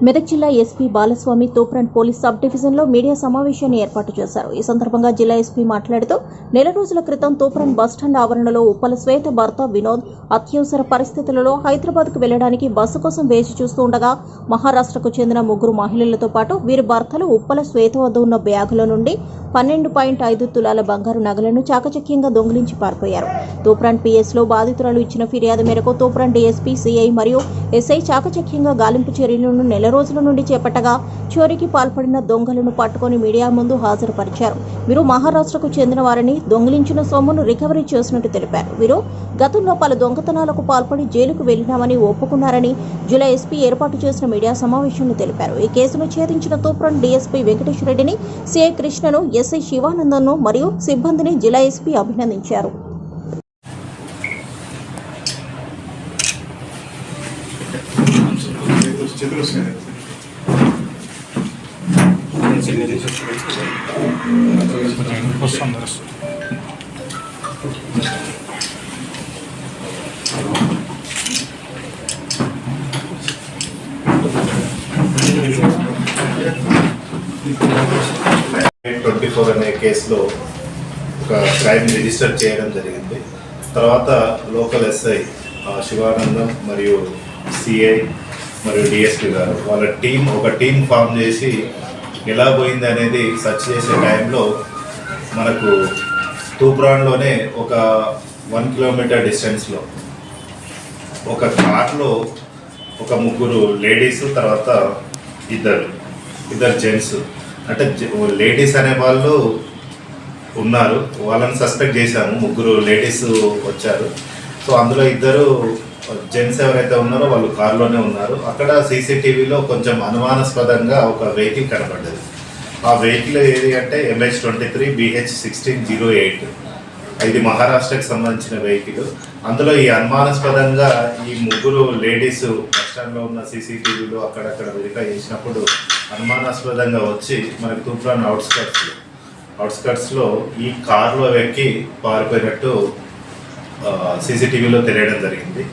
మెదక్ జిల్లా SP Balaswamy Toopran police sub డివిజన్లో media సమావేశాన్ని ఏర్పాటు చేశారు. ఈ సందర్భంగా జిల్లా ఎస్పీ మాట్లాడుతూ నెల రోజుల క్రితం తోప్రాన్ బస్టాండ్ ఆవరణలో ఉప్పల శ్వేత భర్త వినోద్ అత్యవసర పరిస్థితులలో హైదరాబాద్కు వెళ్ళడానికి బస్సు కోసం వేచి చూస్తూ ఉండగా మహారాష్ట్రకు చెందిన ముగ్గురు మహిళలతో పాటు వీరి భర్తలు ఉప్పల శ్వేత వద్ద ఉన్న బ్యాగుల నుండి పన్నెండు పాయింట్ ఐదు తులాల బంగారు నగలను చాకచక్యంగా దొంగిలించి పారిపోయారు. తోప్రాన్ పిఎస్లో బాధితురాలు ఇచ్చిన ఫిర్యాదు మేరకు తోప్రాన్ డీఎస్పీ సిఐ మరియు ఎస్ఐ చాకచక్యంగా గాలింపు చర్యలను నెల రోజుల నుండి చేపట్టగా చోరీకి పాల్పడిన దొంగలను పట్టుకొని మీడియా ముందు హాజరుపరిచారు. వీరు మహారాష్ట్రకు చెందిన వారిని దొంగిలించిన సొమ్మును రికవరీ చేసినట్టు తెలిపారు. వీరు గతంలో పలు దొంగతనాలకు పాల్పడి జైలుకు వెళ్ళినామని ఒప్పుకున్నారని జిల్లా ఎస్పీ ఏర్పాటు చేసిన మీడియా సమావేశంలో తెలిపారు. ఈ కేసును ఛేదించిన తూప్రాన్ డీఎస్పీ వెంకటేశ్వరరెడ్డిని సిఐ కృష్ణను ఎస్ఐ శివానందన్ను మరియు సిబ్బందిని జిల్లా ఎస్పీ అభినందించారు. చేతులు వస్తున్నాయి. వస్తుంది ట్వంటీ ఫోర్ అనే కేసులో ఒక క్రైమ్ రిజిస్టర్ చేయడం జరిగింది. తర్వాత లోకల్ ఎస్ఐ శివానందం మరియు సిఐ మరియు డిఎస్పీ గారు. వాళ్ళ టీం ఒక టీం ఫామ్ చేసి ఎలా పోయింది అనేది సెర్చ్ చేసే టైంలో మనకు తూప్రాన్లోనే ఒక వన్ కిలోమీటర్ డిస్టెన్స్లో ఒక కార్లో ఒక ముగ్గురు లేడీస్ తర్వాత ఇద్దరు ఇద్దరు జెంట్స్. అంటే లేడీస్ అనే వాళ్ళు ఉన్నారు. వాళ్ళని సస్పెక్ట్ చేశాము. ముగ్గురు లేడీస్ వచ్చారు. సో అందులో ఇద్దరు జెంట్స్ ఎవరైతే ఉన్నారో వాళ్ళు కారులోనే ఉన్నారు. అక్కడ సీసీటీవీలో కొంచెం అనుమానాస్పదంగా ఒక వెహికల్ కనపడ్డది. ఆ వెహికల్ ఏది అంటే MH twenty three BH sixteen zero eight. ఇది మహారాష్ట్రకి సంబంధించిన వెహికల్. అందులో ఈ అనుమానాస్పదంగా ఈ ముగ్గురు లేడీస్ బస్టాండ్లో ఉన్న సీసీటీవీలో అక్కడక్కడ వెరిఫై చేసినప్పుడు అనుమానాస్పదంగా వచ్చి మనకి తుఫాన్ అవుట్స్కట్స్ అవుట్స్కట్స్లో ఈ కారులో ఎక్కి పారిపోయినట్టు సీసీటీవీలో తెలియడం జరిగింది.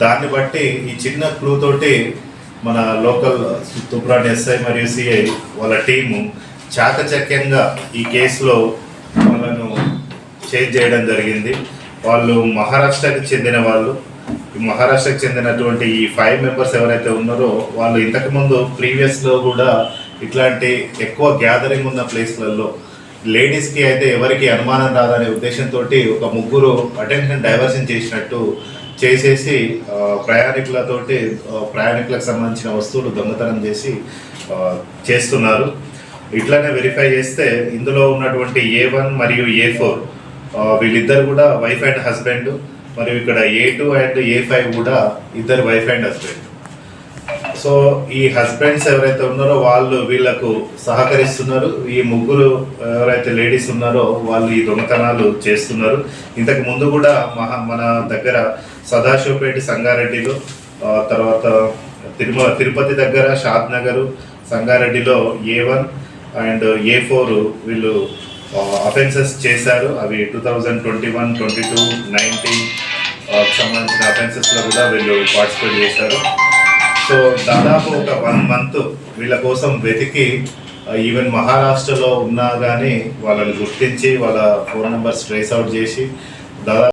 దాన్ని బట్టి ఈ చిన్న క్లూ తోటి మన లోకల్ తుప్రాన్ ఎస్ఐ మరియు సిఐ వాళ్ళ టీము చాకచక్యంగా ఈ కేసులో వాళ్ళను చేంజ్ చేయడం జరిగింది. వాళ్ళు మహారాష్ట్రకి చెందిన వాళ్ళు. మహారాష్ట్రకి చెందినటువంటి ఈ ఫైవ్ మెంబర్స్ ఎవరైతే ఉన్నారో వాళ్ళు ఇంతకుముందు ప్రీవియస్లో కూడా ఇట్లాంటి ఎక్కువ గ్యాదరింగ్ ఉన్న ప్లేస్లలో లేడీస్కి అయితే ఎవరికి అనుమానం రాదనే ఉద్దేశంతో ఒక ముగ్గురు అటెన్షన్ డైవర్షన్ చేసినట్టు చేసేసి ప్రయాణికులతోటి ప్రయాణికులకు సంబంధించిన వస్తువులు దొంగతనం చేసి చేస్తున్నారు. ఇట్లానే వెరిఫై చేస్తే ఇందులో ఉన్నటువంటి ఏ వన్ మరియు ఏ ఫోర్ వీళ్ళిద్దరు కూడా వైఫ్ అండ్ హస్బెండ్ మరియు ఇక్కడ A two and A five కూడా ఇద్దరు వైఫ్ అండ్ హస్బెండ్ సో ఈ హస్బెండ్స్ ఎవరైతే ఉన్నారో వాళ్ళు వీళ్ళకు సహకరిస్తున్నారు. ఈ ముగ్గురు ఎవరైతే లేడీస్ ఉన్నారో వాళ్ళు ఈ దొంగతనాలు చేస్తున్నారు. ఇంతకు ముందు కూడా మహా మన దగ్గర సదాశివపేట సంగారెడ్డిలో తర్వాత తిరుమల తిరుపతి దగ్గర షాద్ నగరు సంగారెడ్డిలో A one and A four వీళ్ళు అఫెన్సెస్ చేశారు. అవి two thousand twenty one twenty two nineteen సంబంధించిన అఫెన్సెస్లో కూడా వీళ్ళు పార్టిసిపేట్ చేశారు. సో దాదాపు ఒక వన్ మంత్ వీళ్ళ కోసం వెతికి ఈవెన్ మహారాష్ట్రలో ఉన్నా కానీ వాళ్ళని గుర్తించి వాళ్ళ ఫోన్ నెంబర్స్ ట్రేస్ అవుట్ చేసి దాదాపు